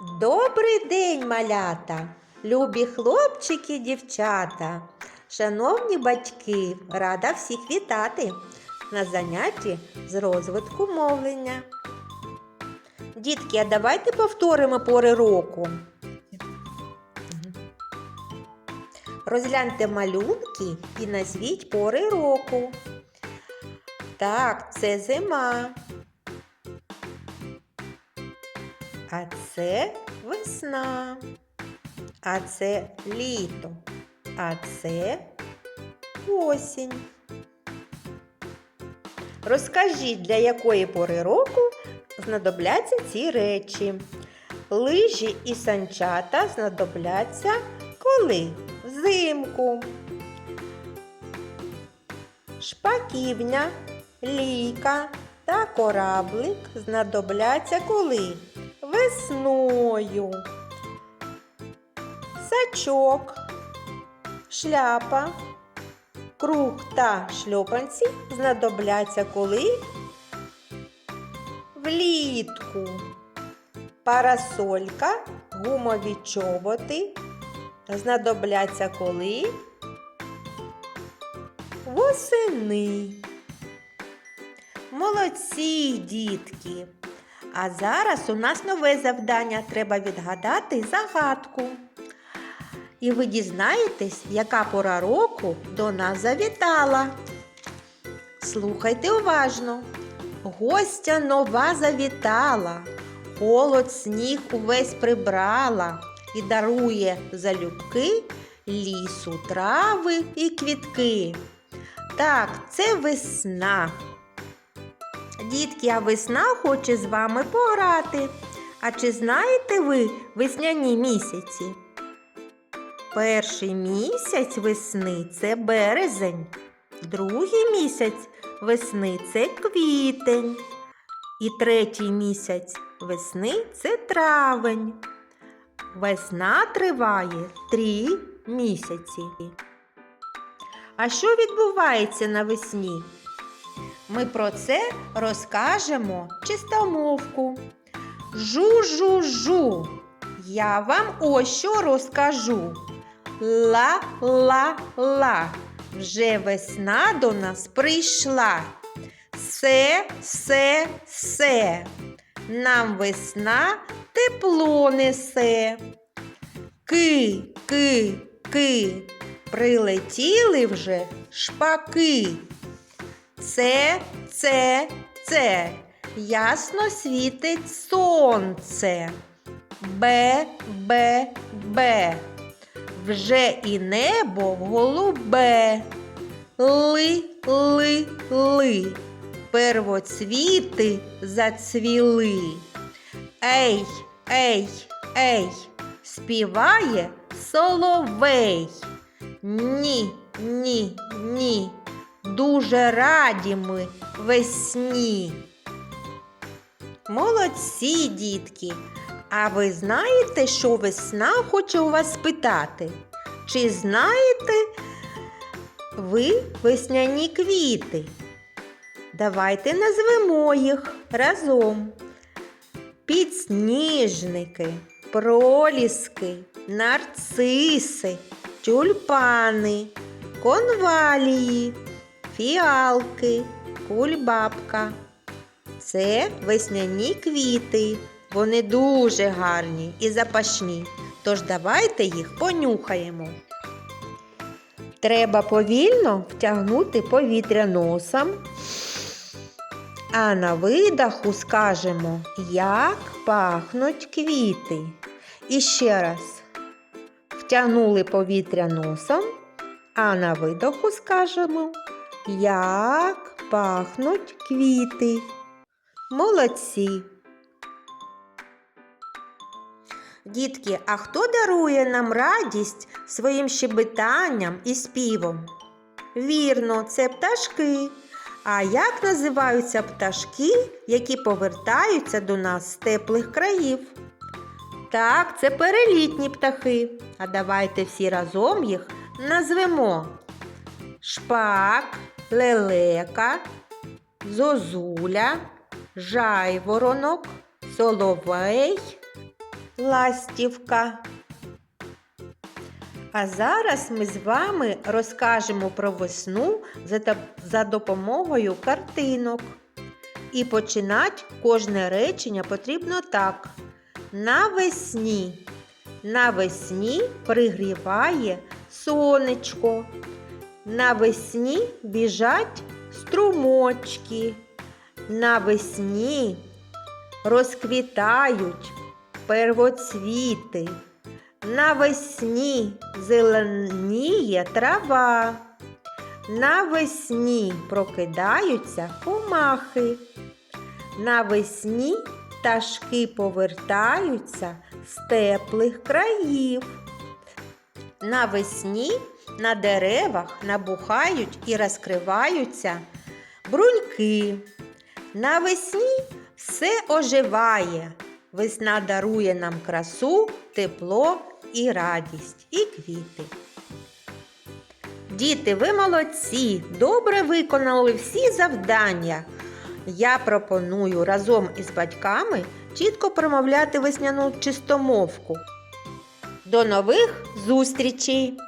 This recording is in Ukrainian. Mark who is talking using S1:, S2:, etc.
S1: Добрий день, малята, любі хлопчики, дівчата, шановні батьки, рада всіх вітати на занятті з розвитку мовлення. Дітки, а давайте повторимо пори року. Розгляньте малюнки і назвіть пори року. Так, це зима. А це весна. А це літо. А це осінь. Розкажіть, для якої пори року знадобляться ці речі. Лижі і санчата знадобляться коли? Взимку. Шпаківня, лійка та кораблик знадобляться коли? Весною. Сачок, шляпа, круг та шльопанці знадобляться коли? Влітку. Парасолька, гумові чоботи знадобляться коли? Восени. Молодці, дітки! А зараз у нас нове завдання. Треба відгадати загадку. І ви дізнаєтесь, яка пора року до нас завітала. Слухайте уважно. Гостя нова завітала, холод сніг увесь прибрала і дарує залюбки лісу, трави і квітки. Так, це весна. Дітки, а весна хоче з вами пограти. А чи знаєте ви весняні місяці? Перший місяць весни це березень, другий місяць весни це квітень. І третій місяць весни це травень. Весна триває три місяці. А що відбувається навесні? Ми про це розкажемо чистомовку. Жу-жу-жу. Я вам ось що розкажу. Ла-ла-ла. Вже весна до нас прийшла. Се, се, се. Нам весна тепло несе. Ки, ки, ки. Прилетіли вже шпаки. Це, це, це. Ясно світить сонце. Бе, бе, бе. Вже і небо голубе. Ли, ли, ли. Первоцвіти зацвіли. Ей, ей, ей, співає соловей. Ні, ні, ні. Дуже раді ми весні. Молодці, дітки. А ви знаєте, що весна хоче у вас спитати? Чи знаєте ви весняні квіти? Давайте назвемо їх разом. Підсніжники, проліски, нарциси, тюльпани, конвалії, фіалки, кульбабка. Це весняні квіти. Вони дуже гарні і запашні. Тож давайте їх понюхаємо. Треба повільно втягнути повітря носом. А на видаху скажемо, як пахнуть квіти. І ще раз втягнули повітря носом, а на видоху скажемо, як пахнуть квіти. Молодці. Дітки, а хто дарує нам радість своїм щебетанням і співом? Вірно, це пташки. А як називаються пташки, які повертаються до нас з теплих країв? Так, це перелітні птахи. А давайте всі разом їх назвемо шпак, лелека, зозуля, жайворонок, соловей ластівка. А зараз ми з вами розкажемо про весну за, допомогою картинок. І починати кожне речення потрібно так. Навесні. Навесні пригріває сонечко. Навесні біжать струмочки. Навесні розквітають первоцвіти. Навесні зеленіє трава. Навесні прокидаються комахи. Навесні пташки повертаються з теплих країв. Навесні на деревах набухають і розкриваються бруньки. Навесні все оживає. Весна дарує нам красу, тепло і радість, і квіти. Діти, ви молодці, добре виконали всі завдання. Я пропоную разом із батьками чітко промовляти весняну чистомовку. До нових зустрічей!